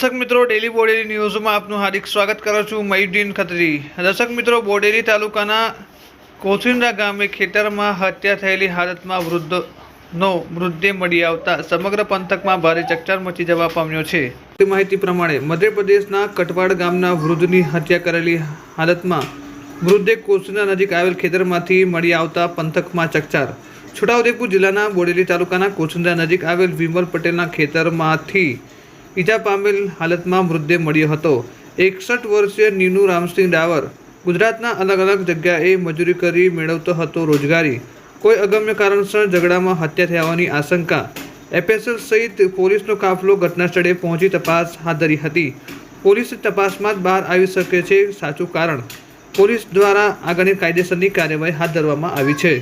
દર્શક મિત્રો ડેલી બોડેલી ન્યૂઝમાં આપનું હાર્દિક સ્વાગત કરું છું મયુદ્દીન ખત્રી. દર્શક મિત્રો, બોડેલી તાલુકાના કોથિંડા ગામે ખેતરમાં હત્યા થયેલી હાલતમાં વૃદ્ધનો મૃતદેહ મળી આવતા સમગ્ર પંથકમાં ભારે ચકચાર મચી જવા પામ્યો છે. તે માહિતી પ્રમાણે મધ્યપ્રદેશના કટવાડ ગામના વૃદ્ધની હત્યા કરેલી હાલતમાં મૃતદેહ કોચિંદા નજીક આવેલ ખેતરમાંથી મળી આવતા પંથકમાં ચકચાર. છોટાઉદેપુર જિલ્લાના બોડેલી તાલુકાના કોચિંદા નજીક આવેલ વિમલ પટેલના ખેતરમાંથી ઈજા પામેલ હાલતમાં મૃતદેહ મળ્યો હતો. એકસઠ વર્ષીય નીનુ રામસિંહ ડાવર ગુજરાતના અલગ અલગ જગ્યાએ મજૂરી કરી મેળવતો હતો રોજગારી. કોઈ અગમ્ય કારણસર ઝઘડામાં હત્યા થવાની આશંકા. એફએસએલ સહિત પોલીસનો કાફલો ઘટનાસ્થળે પહોંચી તપાસ હાથ ધરી હતી. પોલીસ તપાસમાં જ બહાર આવી શકે છે સાચું કારણ. પોલીસ દ્વારા આગળની કાયદેસરની કાર્યવાહી હાથ ધરવામાં આવી છે.